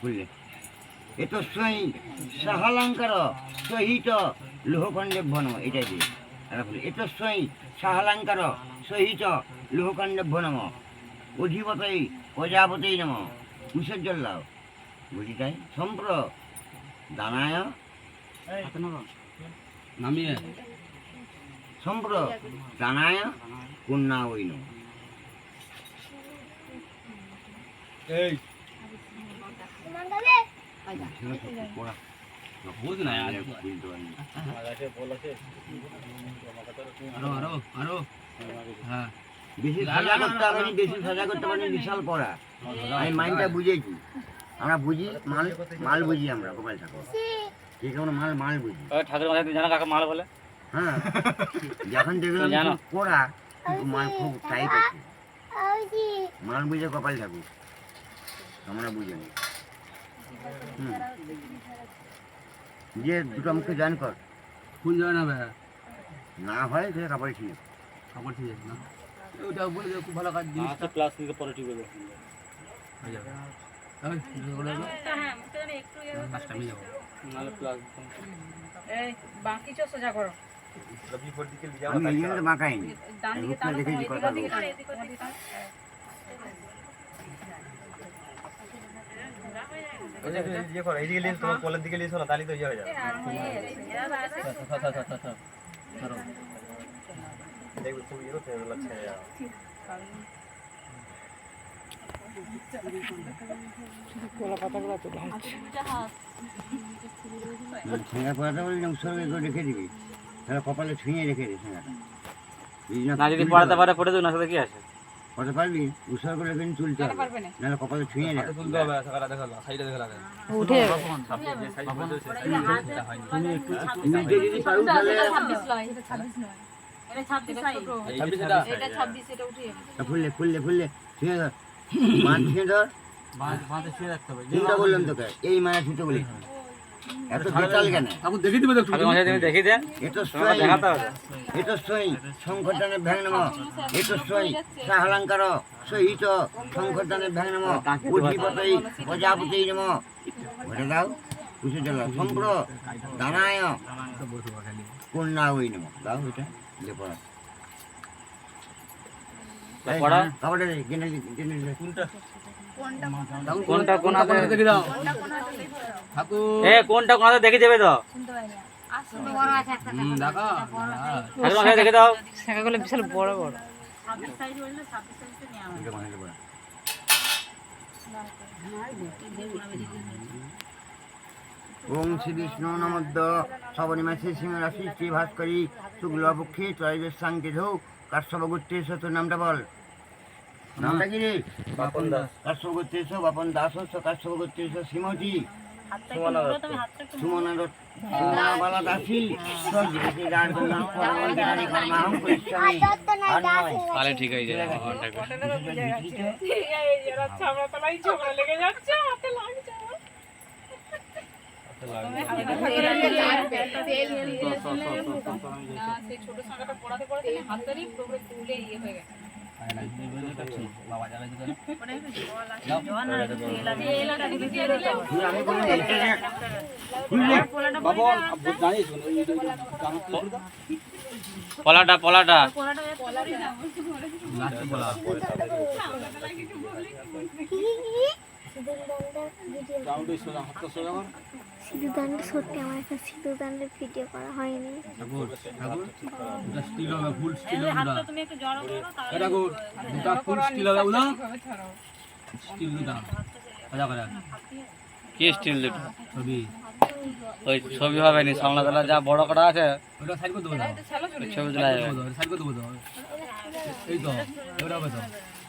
বুঝলে? এতস্বই সাহালঙ্কার সহিত লোহখণ্ডে ভন এটাই দিয়ে। আর বলি এতস্বই সাহালঙ্কার সহিত লোহখণ্ডে ভনম অধিপতই প্রজাপতি নম কুশের জল্লাও বুঝি তাই? সম্প্র দানায় নামিয়ে সম্প্র দানায় কন্যা ওইন এই। বুঝ না আর আরও আরও। আরও হ্যাঁ। বেশি সাজা করতে পারিনি বেশি সাজা করতে পারিনি বিশাল পড়া। আমি মাইন্ডটা বুঝেছি। আমরা বুঝি মাল মাল বুঝি আমরা গোপাল ঠাকুর। যে কোনো মাল মাল বুঝি। ঠাকুর মাথায় জানো কাকে মাল বলে? হ্যাঁ। যখন দেখলাম পড়া কিন্তু মাল খুব টাইট আছে মাল বুঝে কপাল ঠাকুর। আমরা বুঝে নি হুম। যে দুটো মুখে জান কর। কোন যায় না ভাই না হয় সে কাপড় ছিল খবর ঠিক আছে না। ওটা বলে খুব ভালো কাজ জিনিস আচ্ছা প্লাস থেকে পরে ঠিক হবে। হয়ে আমি যাব। নাহলে প্লাস করো দিকে উৎসর্গ করে রেখে দিবি। তাহলে কপালে ছুঁয়ে রেখে দিস যদি না যদি পড়াতে পারে পড়ে দেবো না সাথে কি আছে পড়তে পারবি? উৎসর্গ রেখে দিন তুলতে হবে। না? নাহলে কপালে ছুঁয়ে রাখ তুলতে হবে সাকাটা দেখাল সাইডে দেখাল উঠে যদি পারু তাহলে লয় এটা এটা এটা ফুললে ফুললে ফুললে ছুঁয়ে ধর মাছ ছুঁয়ে ধর বাঁধ বাঁধে শুয়ে রাখতে হবে বললাম তোকে এই মায়া ছুঁতে বলি এত বেতাল কেন? ঠাকুর দেখে দিবে তো একটু। ঠাকুর মাথায় তুমি দেখি দে এত তোমাকে সই দেখাতে হবে। এত সই সংকটনে ভ্যাং নম সই সাহালঙ্কার সহিত সংকটনে ভ্যাং নম প্রজাপতি নম বলে দাও। বুঝে দিল সম্প্র দানায়। কন্যা ওই নম দাও এটা। যে পড়া এই, পড়া? কাপড়টা দে, কিনে দে, কিনে দে। কোনটা? কোন হাতে দাও। এ কোনটা কোন হাতে দেখে দেবে তো? হুম দেখা। দাও। শাখাগুলো বিশাল বড় বড়। এটা বানাইতে পারো। ওম শ্রী বিষ্ণু নমদ্দ সবনিমাসে সিংহ রাশি শ্রী ভাস্করী শুক্লপক্ষে ত্রয়োদশ সাংকেধৌ কাশ্যপগোত্রেশ তোর নামটা বল নামটা কি রে বাপন দাস কাশ্যপগোত্রেশ বাপন দাস শ্রীমতী সুমনাদত সুমনাবালা দাসী তাহলে ঠিক হয়ে যাবে এরা ছাবড়া তলায় ঝগড়া লেগে যাচ্ছে হাতে লাগছে ইয়ে হয়ে জানিস পলাটা পলাটা। সত্যি আমার একটা ভিডিও করা হয়নি। কি স্টিল দুটো? ছবি। ওই ছবি হবে নি সামলাতলা যা বড় করা আছে ওটা সাইড করে দেবো ছবি। তোলা যাবে সাইড করে দেবো। এই তো হবে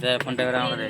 দে ফোনটা করে আমাকে দে